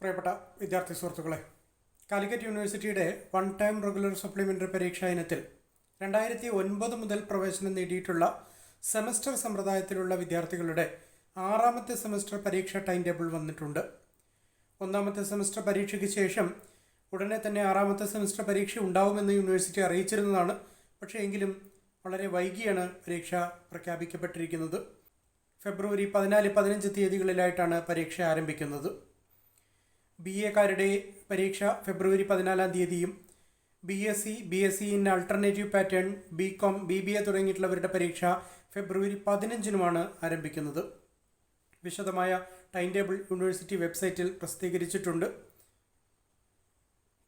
പ്രിയപ്പെട്ട വിദ്യാർത്ഥി സുഹൃത്തുക്കളെ കാലിക്കറ്റ് യൂണിവേഴ്സിറ്റിയുടെ വൺ ടൈം റെഗുലർ സപ്ലിമെന്ററി പരീക്ഷാ ഇനത്തിൽ രണ്ടായിരത്തി ഒൻപത് മുതൽ പ്രവേശനം നേടിയിട്ടുള്ള സെമസ്റ്റർ സമ്പ്രദായത്തിലുള്ള വിദ്യാർത്ഥികളുടെ ആറാമത്തെ സെമസ്റ്റർ പരീക്ഷ ടൈം ടേബിൾ വന്നിട്ടുണ്ട്. ഒന്നാമത്തെ സെമസ്റ്റർ പരീക്ഷയ്ക്ക് ശേഷം ഉടനെ തന്നെ ആറാമത്തെ സെമസ്റ്റർ പരീക്ഷ ഉണ്ടാവുമെന്ന് യൂണിവേഴ്സിറ്റി അറിയിച്ചിരുന്നതാണ്. പക്ഷേ എങ്കിലും വളരെ വൈകിയാണ് പരീക്ഷ പ്രഖ്യാപിക്കപ്പെട്ടിരിക്കുന്നത്. ഫെബ്രുവരി പതിനാല് പതിനഞ്ച് തീയതികളിലായിട്ടാണ് പരീക്ഷ ആരംഭിക്കുന്നത്. ബി എക്കാരുടെ പരീക്ഷ ഫെബ്രുവരി പതിനാലാം തീയതിയും B S C B S C in alternative pattern B com B B A തുടങ്ങിയിട്ടുള്ളവരുടെ പരീക്ഷ ഫെബ്രുവരി പതിനഞ്ചിനുമാണ് ആരംഭിക്കുന്നത്. വിശദമായ ടൈം ടേബിൾ യൂണിവേഴ്സിറ്റി വെബ്സൈറ്റിൽ പ്രസിദ്ധീകരിച്ചിട്ടുണ്ട്.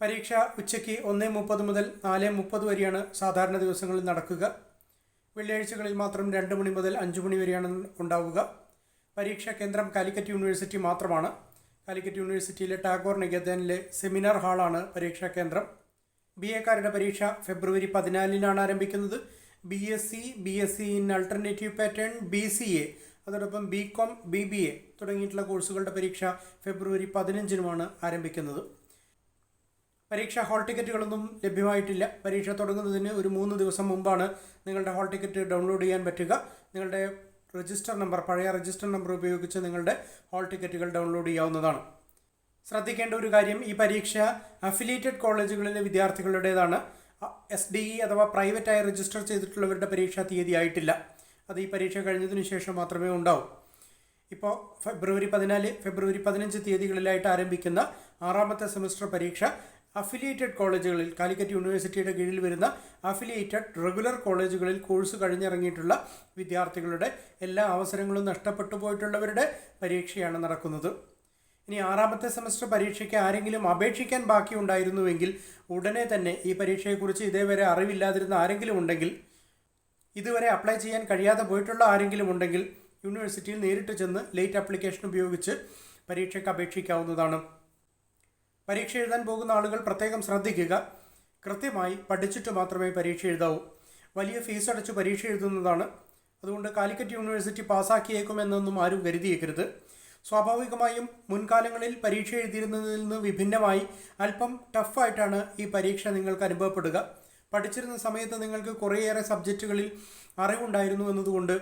പരീക്ഷ ഉച്ചയ്ക്ക് ഒന്ന് മുപ്പത് മുതൽ നാല് മുപ്പത് വരെയാണ് സാധാരണ ദിവസങ്ങളിൽ നടക്കുക. വെള്ളിയാഴ്ചകളിൽ മാത്രം രണ്ട് മണി മുതൽ അഞ്ച് മണി വരെയാണ് ഉണ്ടാവുക. പരീക്ഷാ കേന്ദ്രം കാലിക്കറ്റ് യൂണിവേഴ്സിറ്റി മാത്രമാണ്. കാലിക്കറ്റ് യൂണിവേഴ്സിറ്റിയിലെ ടാഗോർ നികേതനിലെ സെമിനാർ ഹാളാണ് പരീക്ഷാ കേന്ദ്രം. ബി എക്കാരുടെ പരീക്ഷ ഫെബ്രുവരി പതിനാലിനാണ് ആരംഭിക്കുന്നത്. B S C B S C in alternative pattern B C A അതോടൊപ്പം B com B B A തുടങ്ങിയിട്ടുള്ള കോഴ്സുകളുടെ പരീക്ഷ ഫെബ്രുവരി പതിനഞ്ചിനുമാണ് ആരംഭിക്കുന്നത്. പരീക്ഷാ ഹാൾ ടിക്കറ്റുകളൊന്നും ലഭ്യമായിട്ടില്ല. പരീക്ഷ തുടങ്ങുന്നതിന് ഒരു മൂന്ന് ദിവസം മുമ്പാണ് നിങ്ങളുടെ ഹാൾ ടിക്കറ്റ് ഡൗൺലോഡ് ചെയ്യാൻ പറ്റുക. നിങ്ങളുടെ രജിസ്റ്റർ നമ്പർ പഴയ രജിസ്റ്റർ നമ്പർ ഉപയോഗിച്ച് നിങ്ങളുടെ ഹോൾ ടിക്കറ്റുകൾ ഡൗൺലോഡ് ചെയ്യാവുന്നതാണ്. ശ്രദ്ധിക്കേണ്ട ഒരു കാര്യം ഈ പരീക്ഷ അഫിലിയേറ്റഡ് കോളേജുകളിലെ വിദ്യാർത്ഥികളുടേതാണ്. എസ് ഡി ഇ അഥവാ പ്രൈവറ്റായി രജിസ്റ്റർ ചെയ്തിട്ടുള്ളവരുടെ പരീക്ഷാ തീയതി ആയിട്ടില്ല. അത് ഈ പരീക്ഷ കഴിഞ്ഞതിന് ശേഷം മാത്രമേ ഉണ്ടാവൂ. ഇപ്പോൾ ഫെബ്രുവരി പതിനാല് ഫെബ്രുവരി പതിനഞ്ച് തീയതികളിലായിട്ട് ആരംഭിക്കുന്ന ആറാമത്തെ സെമസ്റ്റർ പരീക്ഷ അഫിലിയേറ്റഡ് കോളേജുകളിൽ കാലിക്കറ്റ് യൂണിവേഴ്സിറ്റിയുടെ കീഴിൽ വരുന്ന അഫിലിയേറ്റഡ് റെഗുലർ കോളേജുകളിൽ കോഴ്സ് കഴിഞ്ഞിറങ്ങിയിട്ടുള്ള വിദ്യാർത്ഥികളുടെ എല്ലാ അവസരങ്ങളും നഷ്ടപ്പെട്ടു പോയിട്ടുള്ളവരുടെ പരീക്ഷയാണ് നടക്കുന്നത്. ഇനി ആറാമത്തെ സെമസ്റ്റർ പരീക്ഷയ്ക്ക് ആരെങ്കിലും അപേക്ഷിക്കാൻ ബാക്കിയുണ്ടായിരുന്നുവെങ്കിൽ ഉടനെ തന്നെ ഈ പരീക്ഷയെക്കുറിച്ച് ഇതേവരെ അറിവില്ലാതിരുന്ന ആരെങ്കിലും ഉണ്ടെങ്കിൽ ഇതുവരെ അപ്ലൈ ചെയ്യാൻ കഴിയാതെ പോയിട്ടുള്ള ആരെങ്കിലും ഉണ്ടെങ്കിൽ യൂണിവേഴ്സിറ്റിയിൽ നേരിട്ട് ചെന്ന് ലേറ്റ് ആപ്ലിക്കേഷൻ ഉപയോഗിച്ച് പരീക്ഷയ്ക്ക് അപേക്ഷിക്കാവുന്നതാണ്. പരീക്ഷ എഴുതാൻ പോകുന്ന ആളുകൾ പ്രത്യേകം ശ്രദ്ധിക്കുക. കൃത്യമായി പഠിച്ചിട്ട് മാത്രമേ പരീക്ഷ എഴുതാവൂ. വലിയ ഫീസ് അടച്ച് പരീക്ഷ എഴുതുന്നതാണ്. അതുകൊണ്ട് കാലിക്കറ്റ് യൂണിവേഴ്സിറ്റി പാസ്സാക്കിയേക്കുമെന്നൊന്നും ആരും കരുതിയേക്കരുത്. സ്വാഭാവികമായും മുൻകാലങ്ങളിൽ പരീക്ഷ എഴുതിയിരുന്നതിൽ നിന്ന് വിഭിന്നമായി അല്പം ടഫായിട്ടാണ് ഈ പരീക്ഷ നിങ്ങൾക്ക് അനുഭവപ്പെടുക. പഠിച്ചിരുന്ന സമയത്ത് നിങ്ങൾക്ക് കുറേയേറെ സബ്ജക്റ്റുകളിൽ അറിവുണ്ടായിരുന്നു എന്നതുകൊണ്ട്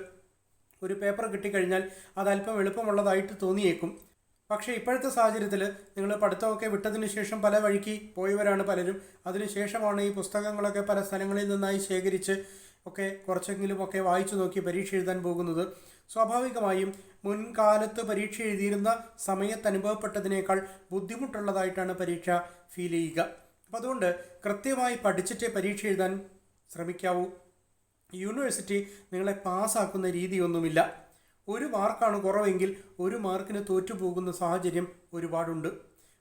ഒരു പേപ്പർ കിട്ടിക്കഴിഞ്ഞാൽ അത് അല്പം എളുപ്പമുള്ളതായിട്ട് തോന്നിയേക്കും. പക്ഷേ ഇപ്പോഴത്തെ സാഹചര്യത്തിൽ നിങ്ങൾ പഠിത്തമൊക്കെ വിട്ടതിന് ശേഷം പല വഴിക്ക് പോയവരാണ് പലരും. അതിനുശേഷമാണ് ഈ പുസ്തകങ്ങളൊക്കെ പല സ്ഥലങ്ങളിൽ നിന്നായി ശേഖരിച്ച് ഒക്കെ കുറച്ചെങ്കിലും ഒക്കെ വായിച്ചു നോക്കി പരീക്ഷ എഴുതാൻ പോകുന്നത്. സ്വാഭാവികമായും മുൻകാലത്ത് പരീക്ഷ എഴുതിയിരുന്ന സമയത്ത് അനുഭവപ്പെട്ടതിനേക്കാൾ ബുദ്ധിമുട്ടുള്ളതായിട്ടാണ് പരീക്ഷ ഫീൽ ചെയ്യുക. അപ്പം അതുകൊണ്ട് കൃത്യമായി പഠിച്ചിട്ടേ പരീക്ഷ എഴുതാൻ ശ്രമിക്കാവൂ. യൂണിവേഴ്സിറ്റി നിങ്ങളെ പാസ്സാക്കുന്ന രീതിയൊന്നുമില്ല. ഒരു മാർക്കാണ് കുറവെങ്കിൽ ഒരു മാർക്കിന് തോറ്റുപോകുന്ന സാഹചര്യം ഒരുപാടുണ്ട്.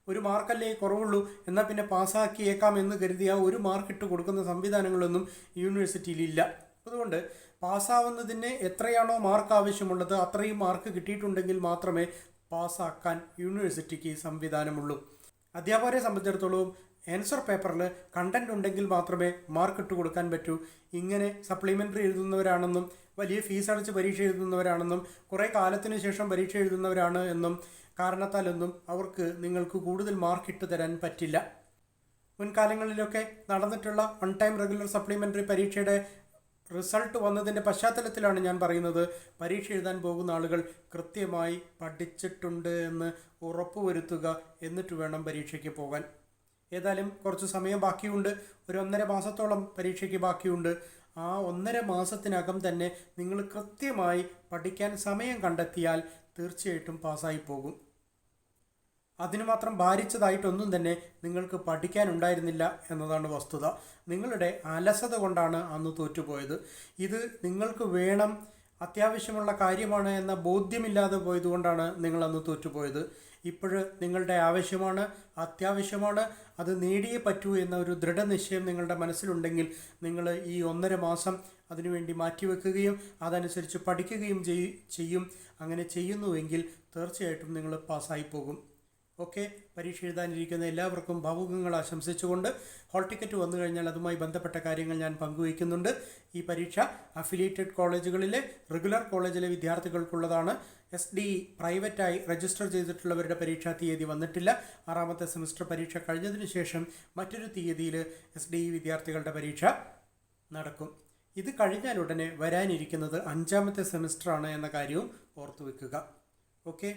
ഒരു മാർക്കല്ലേ കുറവുള്ളൂ? എന്നാൽ പിന്നെ പാസ്സാക്കിയേക്കാം എന്ന് കരുതിയ ഒരു മാർക്ക് ഇട്ട് കൊടുക്കുന്ന സംവിധാനങ്ങളൊന്നും യൂണിവേഴ്സിറ്റിയിലില്ല. അതുകൊണ്ട് പാസ്സാവുന്നതിന് എത്രയാണോ മാർക്ക് ആവശ്യമുള്ളത് അത്രയും മാർക്ക് കിട്ടിയിട്ടുണ്ടെങ്കിൽ മാത്രമേ പാസ്സാക്കാൻ യൂണിവേഴ്സിറ്റിക്ക് സംവിധാനമുള്ളൂ. അധ്യാപകരെ സംബന്ധിച്ചിടത്തോളം ആൻസർ പേപ്പറിൽ കണ്ടന്റ് ഉണ്ടെങ്കിൽ മാത്രമേ മാർക്ക് ഇട്ട് കൊടുക്കാൻ പറ്റൂ. ഇങ്ങനെ സപ്ലിമെന്ററി എഴുതുന്നവരാണെന്നും വലിയ ഫീസ് അടച്ച് പരീക്ഷ എഴുതുന്നവരാണെന്നും കുറേ കാലത്തിന് ശേഷം പരീക്ഷ എഴുതുന്നവരാണ് എന്നും കാരണത്താലൊന്നും അവർക്ക് നിങ്ങൾക്ക് കൂടുതൽ മാർക്ക് ഇട്ട് തരാൻ പറ്റില്ല. മുൻകാലങ്ങളിലൊക്കെ നടന്നിട്ടുള്ള വൺ ടൈം റെഗുലർ സപ്ലിമെന്ററി പരീക്ഷയുടെ റിസൾട്ട് വന്നതിന്റെ പശ്ചാത്തലത്തിലാണ് ഞാൻ പറയുന്നത്. പരീക്ഷ എഴുതാൻ പോകുന്ന ആളുകൾ കൃത്യമായി പഠിച്ചിട്ടുണ്ട് എന്ന് ഉറപ്പുവരുത്തുക എന്നിട്ട് വേണം പരീക്ഷയ്ക്ക് പോകാൻ. ഏതായാലും കുറച്ച് സമയം ബാക്കിയുണ്ട്. ഒരു ഒന്നര മാസത്തോളം പരീക്ഷയ്ക്ക് ബാക്കിയുണ്ട്. ആ ഒന്നര മാസത്തിനകം തന്നെ നിങ്ങൾ കൃത്യമായി പഠിക്കാൻ സമയം കണ്ടെത്തിയാൽ തീർച്ചയായിട്ടും പാസ്സായി പോകും. അതിനു മാത്രം ഭാരിച്ചതായിട്ടൊന്നും തന്നെ നിങ്ങൾക്ക് പഠിക്കാനുണ്ടായിരുന്നില്ല എന്നതാണ് വസ്തുത. നിങ്ങളുടെ അലസത കൊണ്ടാണ് അന്ന് തോറ്റുപോയത്. ഇത് നിങ്ങൾക്ക് വേണം അത്യാവശ്യമുള്ള കാര്യമാണ് എന്ന ബോധ്യമില്ലാതെ പോയതുകൊണ്ടാണ് നിങ്ങൾ അന്ന് തോറ്റുപോയത്. ഇപ്പോൾ നിങ്ങളുടെ ആവശ്യമാണ് അത്യാവശ്യമാണ് അത് നേടിയേ പറ്റൂ എന്ന ഒരു ദൃഢനിശ്ചയം നിങ്ങളുടെ മനസ്സിലുണ്ടെങ്കിൽ നിങ്ങൾ ഈ ഒന്നര മാസം അതിനുവേണ്ടി മാറ്റിവെക്കുകയും അതനുസരിച്ച് പഠിക്കുകയും ചെയ്യും. അങ്ങനെ ചെയ്യുന്നുവെങ്കിൽ തീർച്ചയായിട്ടും നിങ്ങൾ പാസ്സായി പോകും ഓക്കെ പരീക്ഷ എഴുതാനിരിക്കുന്ന എല്ലാവർക്കും ഭാവുകങ്ങൾ ആശംസിച്ചുകൊണ്ട് ഹോൾ ടിക്കറ്റ് വന്നു കഴിഞ്ഞാൽ അതുമായി ബന്ധപ്പെട്ട കാര്യങ്ങൾ ഞാൻ പങ്കുവയ്ക്കുന്നുണ്ട്. ഈ പരീക്ഷ അഫിലിയേറ്റഡ് കോളേജുകളിലെ റെഗുലർ കോളേജിലെ വിദ്യാർത്ഥികൾക്കുള്ളതാണ്. എസ് ഡി പ്രൈവറ്റായി രജിസ്റ്റർ ചെയ്തിട്ടുള്ളവരുടെ പരീക്ഷാ തീയതി വന്നിട്ടില്ല. ആറാമത്തെ സെമിസ്റ്റർ പരീക്ഷ കഴിഞ്ഞതിന് ശേഷം മറ്റൊരു തീയതിയിൽ എസ് ഡി വിദ്യാർത്ഥികളുടെ പരീക്ഷ നടക്കും. ഇത് കഴിഞ്ഞാൽ ഉടനെ വരാനിരിക്കുന്നത് അഞ്ചാമത്തെ സെമിസ്റ്ററാണ് എന്ന കാര്യവും ഓർത്തു വെക്കുക ഓക്കെ